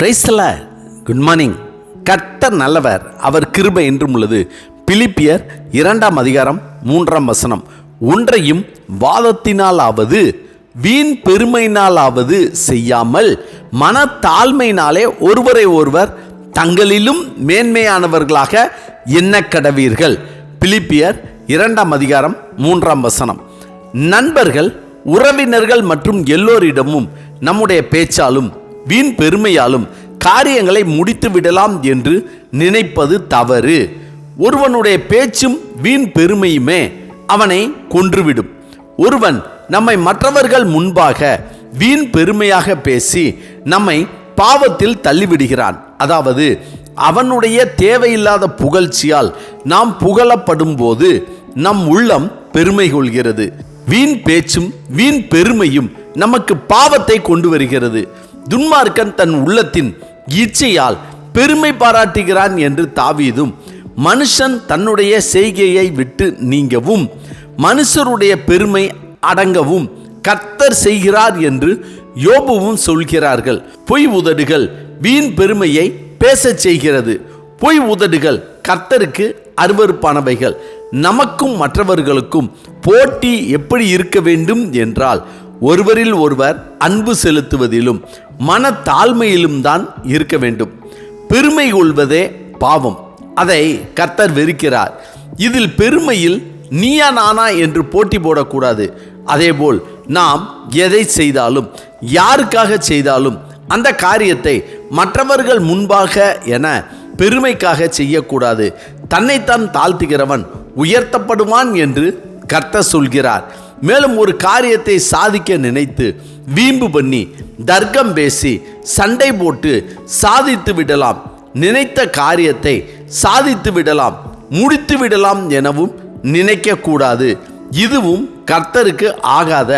பிரைஸ்ல good morning கர்த்தர் நல்லவர். அவர் கிருபை என்றும் உள்ளது. பிலிப்பியர் இரண்டாம் அதிகாரம் மூன்றாம் வசனம். ஒன்றையும் வாதத்தினாலாவது வீண் பெருமையினாலாவது செய்யாமல் மனத்தாழ்மையினாலே ஒருவரை ஒருவர் தங்களிலும் மேன்மையானவர்களாக எண்ண கடவீர்கள் பிலிப்பியர் இரண்டாம் அதிகாரம் மூன்றாம் வசனம். நண்பர்கள் உறவினர்கள் மற்றும் எல்லோரிடமும் நம்முடைய பேச்சாலும் வீண் பெருமையாலும் காரியங்களை முடித்து விடலாம் என்று நினைப்பது தவறு. ஒருவனுடைய பேச்சும் வீண் பெருமையுமே அவனை கொன்றுவிடும். ஒருவன் நம்மை மற்றவர்கள் முன்பாக வீண் பெருமையாக பேசி நம்மை பாவத்தில் தள்ளிவிடுகிறான். அதாவது அவனுடைய தேவையில்லாத புகழ்ச்சியால் நாம் புகழப்படும் போது நம் உள்ளம் பெருமை கொள்கிறது. வீண் பேச்சும் வீண் பெருமையும் நமக்கு பாவத்தை கொண்டு வருகிறது. துன்மார்க்கன் தன் உள்ளத்தின் இச்சையால் பெருமை பாராட்டுகிறான் என்று தாவீதும் மனுஷன் தன்னுடைய செய்கையை விட்டு நீங்கவும் மனுஷருடைய பெருமை அடங்கவும் கர்த்தர் செய்கிறார் என்று யோபுவும் சொல்கிறார்கள். பொய் உதடுகள் வீண் பெருமையை பேசச் செய்கிறது. பொய் உதடுகள் கர்த்தருக்கு அருவருப்பானவைகள். நமக்கும் மற்றவர்களுக்கும் போட்டி எப்படி இருக்க வேண்டும்? என்றால் ஒருவரில் ஒருவர் அன்பு செலுத்துவதிலும் மனத்தாழ்மையிலும் தான் இருக்க வேண்டும். பெருமை கொள்வதே பாவம். அதை கர்த்தர் வெறுக்கிறார். இதில் பெருமையில் நீயா நானா என்று போட்டி போடக்கூடாது. அதேபோல் நாம் எதை செய்தாலும் யாருக்காக செய்தாலும் அந்த காரியத்தை மற்றவர்கள் முன்பாக என பெருமைக்காக செய்யக்கூடாது. தன்னைத்தான் தாழ்த்துகிறவன் உயர்த்தப்படுவான் என்று கர்த்தர் சொல்கிறார். மேலும் ஒரு காரியத்தை சாதிக்க நினைத்து வீம்பு பண்ணி தர்க்கம் பேசி சண்டை போட்டு சாதித்து விடலாம். நினைத்த காரியத்தை சாதித்து விடலாம். முடித்து விடலாம் எனவும் நினைக்கக்கூடாது. இதுவும் கர்த்தருக்கு ஆகாத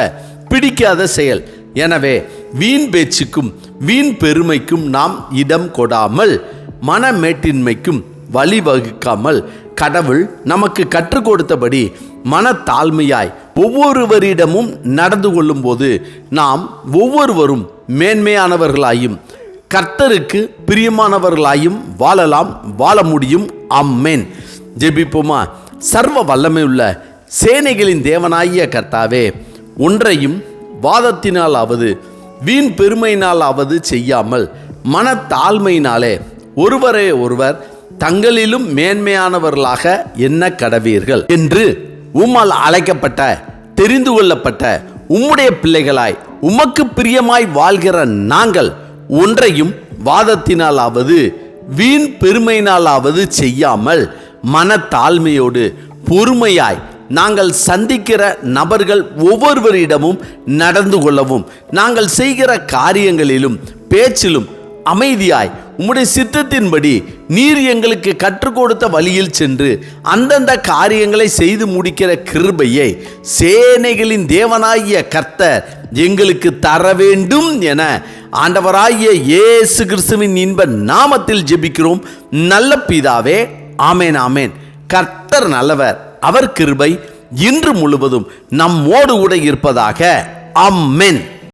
பிடிக்காத செயல். எனவே வீண் பேச்சுக்கும் வீண் பெருமைக்கும் நாம் இடம் கொடாமல் மனமேட்டின்மைக்கும் வழிவகுக்காமல் கடவுள் நமக்கு கற்றுக் கொடுத்தபடி மனத்தாழ்மையாய் ஒவ்வொருவரிடமும் நடந்து கொள்ளும்போது நாம் ஒவ்வொருவரும் மேன்மையானவர்களாயும் கர்த்தருக்கு பிரியமானவர்களாயும் வாழலாம் வாழ முடியும். அம்மேன் ஜெபிப்போமா? சர்வ வல்லமை உள்ள சேனைகளின் தேவனாகிய கர்த்தாவே ஒன்றையும் வாதத்தினாலாவது வீண் பெருமையினாலாவது செய்யாமல் மனத்தாழ்மையினாலே ஒருவரே ஒருவர் தங்களிலும் மேன்மையானவர்களாக என்ன கடவீர்கள் என்று உம்மால் அழைக்கப்பட்ட தெரிந்து கொள்ளப்பட்ட உம்முடைய பிள்ளைகளாய் உமக்கு பிரியமாய் வாழ்கிற நாங்கள் ஒன்றையும் வாதத்தினாலாவது வீண் பெருமையினாலாவது செய்யாமல் மனத்தாழ்மையோடு பொறுமையாய் நாங்கள் சந்திக்கிற நபர்கள் ஒவ்வொருவரிடமும் நடந்து கொள்ளவும் நாங்கள் செய்கிற காரியங்களிலும் பேச்சிலும் அமைதியாய் உம்முடைய சித்தத்தின்படி நீர் எங்களுக்கு கற்றுக் கொடுத்த வழியில் சென்று அந்தந்த காரியங்களை செய்து முடிக்கிற கிருபையை சேனைகளின் தேவனாகிய கர்த்தர் எங்களுக்கு தர வேண்டும் என ஆண்டவராகிய இயேசு கிறிஸ்துவின் இன்ப நாமத்தில் ஜெபிக்கிறோம். நல்ல பிதாவே ஆமேன் ஆமேன். கர்த்தர் நல்லவர் அவர் கிருபை இன்று முழுவதும் நம்மோடு கூட இருப்பதாக. அம்மென்